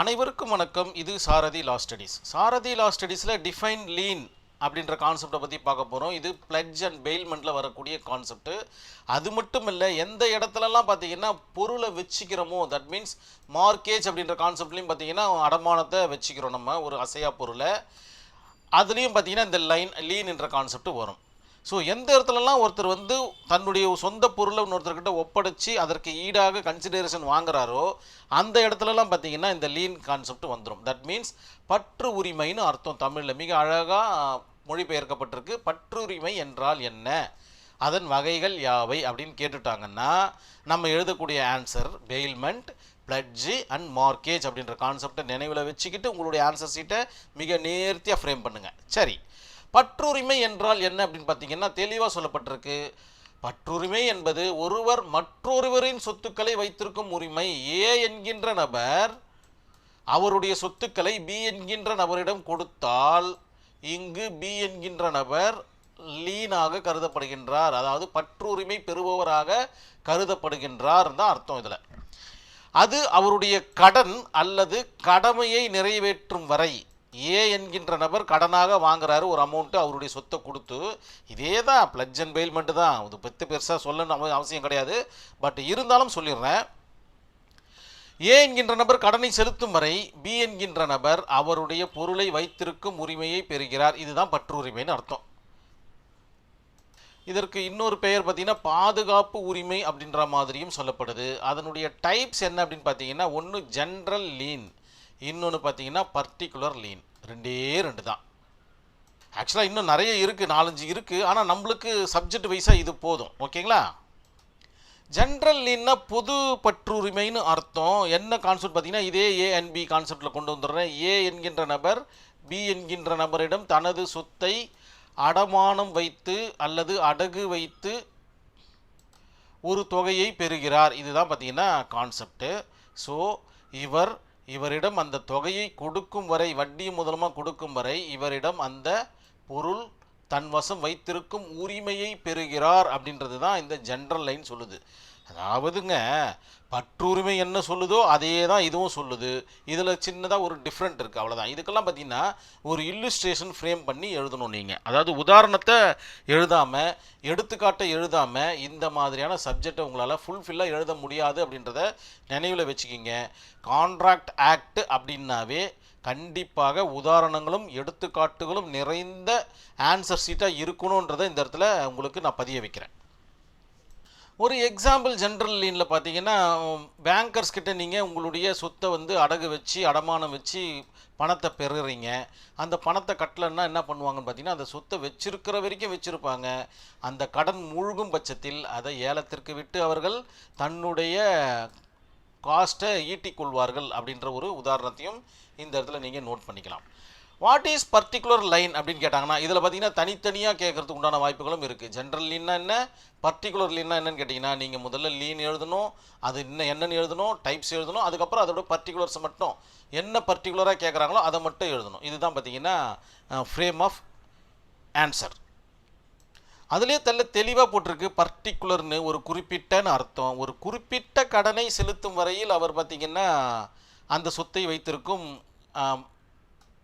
அனைவருக்கும் வணக்கம். இது Sarathi law studies Sarathi law ஸ்டடீஸில் define lean அப்படின்ற கான்செப்டை பற்றி பார்க்க போகிறோம் இது பிளட்ஜ் அண்ட் பெயில்மெண்ட்டில் வரக்கூடிய கான்செப்ட்டு அது மட்டும் இல்லை எந்த இடத்துலலாம் பார்த்தீங்கன்னா பொருளை வச்சுக்கிறோமோ தட் மீன்ஸ் மார்க்கேஜ் அப்படின்ற கான்செப்ட்லேயும் பார்த்தீங்கன்னா அடமானத்தை வச்சுக்கிறோம் நம்ம ஒரு அசையா பொருளை. அதுலேயும் பார்த்தீங்கன்னா இந்த லைன் லீன் என்ற கான்செப்ட் வரும். ஸோ எந்த இடத்துலலாம் ஒருத்தர் வந்து தன்னுடைய சொந்த பொருளை இன்னொருத்தர்கிட்ட ஒப்படைச்சி அதற்கு ஈடாக கன்சிடரேஷன் வாங்குறாரோ அந்த இடத்துலலாம் பார்த்தீங்கன்னா இந்த லீன் கான்செப்ட் வந்துடும் தட் மீன்ஸ் பற்று உரிமைன்னு அர்த்தம் தமிழில். மிக அழகாக மொழிபெயர்க்கப்பட்டிருக்கு. பற்றுரிமை என்றால் என்ன? அதன் வகைகள் யாவை அப்படின்னு கேட்டுட்டாங்கன்னா நம்ம எழுதக்கூடிய answer bailment pledge and mortgage அப்படின்ற கான்செப்டை நினைவில் வச்சுக்கிட்டு உங்களுடைய ஆன்சர் சீட்டை மிக நேர்த்தியாக ஃப்ரேம் பண்ணுங்கள் சரி. பற்றுரிமை என்றால் என்ன அப்படின்னு பார்த்தீங்கன்னா தெளிவாக சொல்லப்பட்டிருக்கு. பற்றுரிமை என்பது ஒருவர் மற்றொருவரின் சொத்துக்களை வைத்திருக்கும் உரிமை. ஏ என்கின்ற நபர் அவருடைய சொத்துக்களை பி என்கின்ற நபரிடம் கொடுத்தால் இங்கு பி என்கின்ற நபர் லீனாக கருதப்படுகின்றார். அதாவது பற்றுரிமை பெறுபவராக கருதப்படுகின்றார் தான் அர்த்தம் இதில். அது அவருடைய கடன் அல்லது கடமையை நிறைவேற்றும் வரை ஏ என்கின்ற நபர் கடனாக வாங்குறாரு ஒரு அமௌண்ட்டு அவருடைய சொத்தை கொடுத்து. இதே தான் பிளட்ஜ் அண்ட் பெயில்மெண்ட்டு தான். இது பெற்று பெருசாக சொல்லணும் அவசியம் கிடையாது. பட் இருந்தாலும் சொல்லிடுறேன். ஏ என்கின்ற நபர் கடனை செலுத்தும் வரை பி என்கின்ற நபர் அவருடைய பொருளை வைத்திருக்கும் உரிமையை பெறுகிறார். இதுதான் பற்றுரிமைன்னு அர்த்தம். இதற்கு இன்னொரு பெயர் பார்த்தீங்கன்னா பாதுகாப்பு உரிமை அப்படின்ற மாதிரியும் சொல்லப்படுது. அதனுடைய டைப்ஸ் என்ன அப்படின்னு பார்த்தீங்கன்னா ஒன்று ஜென்ரல் லீன் இன்னொன்று பார்த்தீங்கன்னா பர்டிகுலர் லீன் ரெண்டே ரெண்டு தான் ஆக்சுவலாக இன்னும் நிறைய இருக்குது நாலஞ்சு இருக்குது ஆனால் நம்மளுக்கு சப்ஜெக்ட் வைஸாக இது போதும். ஓகேங்களா ஜென்ரல் லீன்னா பொது பற்றுரிமைன்னு அர்த்தம். என்ன கான்செப்ட் பார்த்தீங்கன்னா இதே ஏ அண்ட் பி கான்செப்டில் கொண்டு வந்துடுறேன். ஏ என்கின்ற நபர் பி என்கின்ற நபரிடம் தனது சொத்தை அடமானம் வைத்து அல்லது அடகு வைத்து ஒரு தொகையை பெறுகிறார். இதுதான் பார்த்தீங்கன்னா கான்செப்ட்டு ஸோ இவர் இவரிடம் அந்த தொகையை கொடுக்கும் வரை வட்டி முதலமாக கொடுக்கும் வரை இவரிடம் அந்த பொருள் தன் வசம் வைத்திருக்கும் உரிமையை பெறுகிறார் அப்படின்றது தான் இந்த ஜென்ரல் லைன் சொல்லுது. அதாவதுங்க பற்றுரிமை என்ன சொல்லுதோ அதே தான் இதுவும் சொல்லுது. இதில் சின்னதாக ஒரு டிஃப்ரெண்ட் இருக்குது அவ்வளோதான் இதுக்கெல்லாம் பார்த்தீங்கன்னா ஒரு இல்லுஸ்ட்ரேஷன் ஃப்ரேம் பண்ணி எழுதணும் நீங்கள் அதாவது உதாரணத்தை எழுதாமல் எடுத்துக்காட்டை எழுதாமல் இந்த மாதிரியான சப்ஜெக்டை உங்களால் ஃபுல்ஃபில்லாக எழுத முடியாது அப்படின்றத நினைவில் வச்சுக்கிங்க. கான்ட்ராக்ட் ஆக்ட் அப்படின்னாவே கண்டிப்பாக உதாரணங்களும் எடுத்துக்காட்டுகளும் நிறைந்த ஆன்சர் சீட்டாக இருக்கணுன்றதை இந்த இடத்துல உங்களுக்கு நான் பதிய வைக்கிறேன். ஒரு எக்ஸாம்பிள் ஜென்ரல் லீனில் பார்த்தீங்கன்னா பேங்கர்ஸ் கிட்ட நீங்கள் உங்களுடைய சொத்தை வந்து அடகு வச்சு அடமானம் வச்சு பணத்தை பெறுறீங்க. அந்த பணத்தை கட்டலைன்னா என்ன பண்ணுவாங்கன்னு பார்த்தீங்கன்னா அந்த சொத்தை வச்சிருக்கிற வரைக்கும் வச்சுருப்பாங்க. அந்த கடன் மூழ்கும் பட்சத்தில் அதை ஏலத்திற்கு விட்டு அவர்கள் தன்னுடைய காஸ்ட்டை ஈட்டிக் கொள்வார்கள் அப்படின்ற ஒரு உதாரணத்தையும் இந்த இடத்துல நீங்கள் நோட் பண்ணிக்கலாம். வாட் இஸ் பர்டிகுலர் லைன் அப்படின்னு கேட்டாங்கன்னா இதில் பார்த்தீங்கன்னா தனித்தனியாக கேட்கறதுக்கு உண்டான வாய்ப்புகளும் இருக்குது ஜென்ரல் லீன்னா என்ன? பர்டிகுலர் லீன்னா என்னன்னு கேட்டிங்கன்னா நீங்கள் முதல்ல லீன் எழுதணும் அது இன்னும் என்னென்னு எழுதணும் டைப்ஸ் எழுதணும் அதுக்கப்புறம் அதோட பர்டிகுலர்ஸ் மட்டும். என்ன பர்டிகுலராக கேட்குறாங்களோ அதை மட்டும் எழுதணும். இதுதான் பார்த்தீங்கன்னா ஃப்ரேம் ஆஃப் ஆன்சர் அதுலேயே தெல்ல தெளிவாக போட்டிருக்கு பர்டிகுலர்னு ஒரு குறிப்பிட்டன்னு அர்த்தம். ஒரு குறிப்பிட்ட கடனை செலுத்தும் வரையில் அவர் பார்த்திங்கன்னா அந்த சொத்தை வைத்திருக்கும்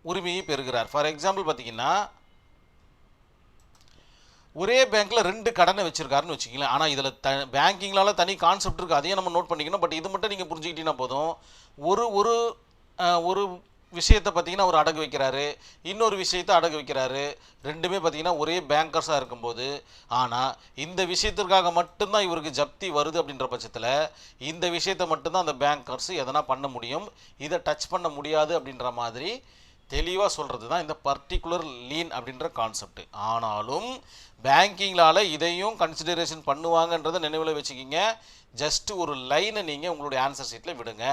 உரிமையை பெறுகிறார். ஃபார் எக்ஸாம்பிள் பார்த்தீங்கன்னா ஒரே பேங்க்கில் ரெண்டு கடனை வச்சுருக்காருன்னு வச்சுக்கலாம் ஆனால் இதில் த பேங்கிங்லால தனி கான்செப்ட் இருக்குது அதையும் நம்ம நோட் பண்ணிக்கணும். பட் இது மட்டும் நீங்கள் புரிஞ்சுக்கிட்டீங்கன்னா போதும். ஒரு ஒரு ஒரு விஷயத்தை பார்த்தீங்கன்னா அவர் அடகு வைக்கிறாரு. இன்னொரு விஷயத்தை அடகு வைக்கிறாரு. ரெண்டுமே பார்த்தீங்கன்னா ஒரே பேங்கர்ஸாக இருக்கும்போது. ஆனால் இந்த விஷயத்திற்காக மட்டும்தான் இவருக்கு ஜப்தி வருது அப்படின்ற பட்சத்தில் இந்த விஷயத்தை மட்டும்தான் அந்த பேங்கர்ஸ் எதனா பண்ண முடியும். இதை டச் பண்ண முடியாது அப்படின்ற மாதிரி தெளிவாக சொல்கிறது தான் இந்த பர்டிகுலர் லீன் அப்படின்ற கான்செப்ட் ஆனாலும் பேங்கிங்லால் இதையும் கன்சிடரேஷன் பண்ணுவாங்கன்றதை நினைவில் வச்சுக்கிங்க. ஜஸ்ட் ஒரு லைனை நீங்கள் உங்களுடைய ஆன்சர் ஷீட்டில் விடுங்க.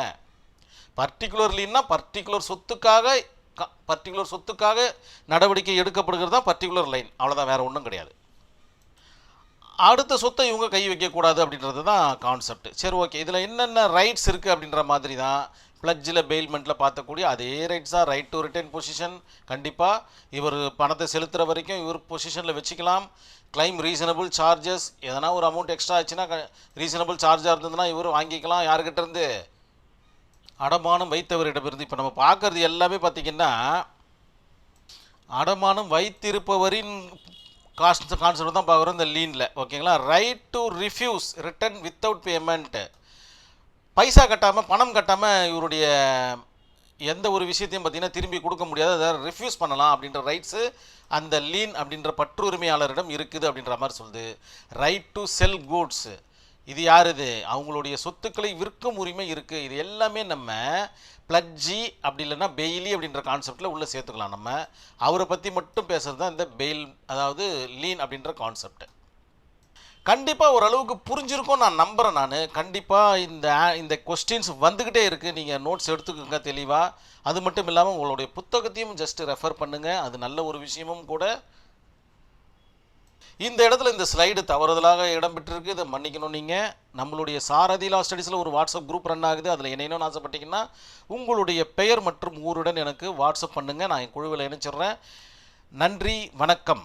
பர்டிகுலர் லீன்னா பர்டிகுலர் சொத்துக்காக பர்டிகுலர் சொத்துக்காக நடவடிக்கை எடுக்கப்படுகிறது தான் பர்டிகுலர் லைன் அவ்வளோதான் வேறு ஒன்றும் கிடையாது. அடுத்த சொத்தை இவங்க கை வைக்கக்கூடாது அப்படின்றது தான் கான்செப்ட் சரி ஓகே இதில் என்னென்ன ரைட்ஸ் இருக்குது அப்படின்ற மாதிரி தான் பிளட்ஜில் பெயில்மெண்ட்டில் பார்த்தக்கூடிய அதே ரைட்ஸ் தான். ரைட் டு ரிட்டர்ன் பொசிஷன் கண்டிப்பாக இவர் பணத்தை செலுத்துகிற வரைக்கும் இவர் பொசிஷனில் வச்சுக்கலாம். கிளைம் ரீசனபிள் சார்ஜஸ் எதனா ஒரு அமௌண்ட் எக்ஸ்ட்ரா ஆச்சுன்னா ரீசனபிள் சார்ஜாக இருந்ததுன்னா இவர் வாங்கிக்கலாம். யாருக்கிட்டேருந்து அடமானம் வைத்தவரிடமிருந்து இப்போ நம்ம பார்க்கறது எல்லாமே பார்த்தீங்கன்னா அடமானம் வைத்திருப்பவரின் காஸ்ட் கான்செப்ட் தான் பார்க்குறோம் இந்த லீனில் ஓகேங்களா right to refuse return without payment பைசா கட்டாமல் பணம் கட்டாமல் இவருடைய எந்த ஒரு விஷயத்தையும் பார்த்திங்கன்னா திரும்பி கொடுக்க முடியாது. அதை ரிஃப்யூஸ் பண்ணலாம் அப்படின்ற ரைட்ஸு அந்த லீன் அப்படின்ற பற்றுரிமையாளரிடம் இருக்குது அப்படின்ற மாதிரி சொல்லுது. ரைட் டு செல் கூட்ஸு இது யார் இது? அவங்களுடைய சொத்துக்களை விற்கும் உரிமை இருக்குது இது எல்லாமே நம்ம பிளட்ஜி அப்படி இல்லைன்னா பெய்லி அப்படின்ற கான்செப்டில் உள்ளே சேர்த்துக்கலாம் நம்ம. அவரை பற்றி மட்டும் பேசுகிறது தான் இந்த பெயில் அதாவது லீன் அப்படின்ற கான்செப்ட் கண்டிப்பாக ஓரளவுக்கு புரிஞ்சிருக்கும் நான் நம்புகிறேன் நான். கண்டிப்பாக இந்த இந்த கொஸ்டின்ஸ் வந்துக்கிட்டே இருக்குது நீங்கள் நோட்ஸ் எடுத்துக்கோங்க தெளிவாக அது மட்டும் இல்லாமல் உங்களுடைய புத்தகத்தையும் ஜஸ்ட் ரெஃபர் பண்ணுங்கள் அது நல்ல ஒரு விஷயமும் கூட. இந்த இடத்துல இந்த ஸ்லைடு தவறுதலாக இடம்பெற்றிருக்கு இதை மன்னிக்கணும் நீங்கள் நம்மளுடைய சாரதி லா ஸ்டடீஸில் ஒரு வாட்ஸ்அப் குரூப் ரன் ஆகுது. அதில் இணையணும்னு ஆசைப்பட்டீங்கன்னா உங்களுடைய பெயர் மற்றும் ஊருடன் எனக்கு வாட்ஸ்அப் பண்ணுங்கள் நான் என் குழுவில் இணைச்சிடுறேன். நன்றி. வணக்கம்.